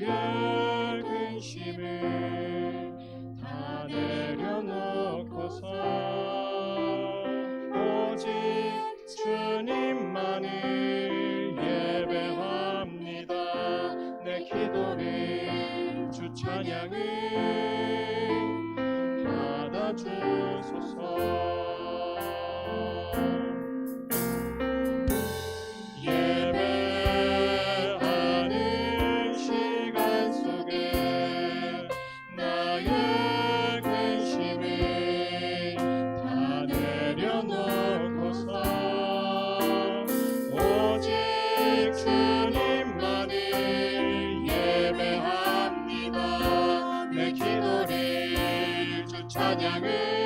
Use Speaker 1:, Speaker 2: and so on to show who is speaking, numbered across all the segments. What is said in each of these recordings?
Speaker 1: 나의 심을 다 내려놓고서 오직 주 찬양을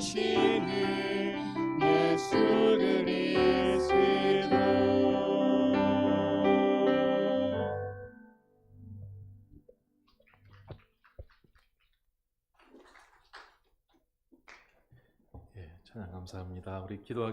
Speaker 1: 되시는 예,
Speaker 2: 감사합니다. 우리 기도하기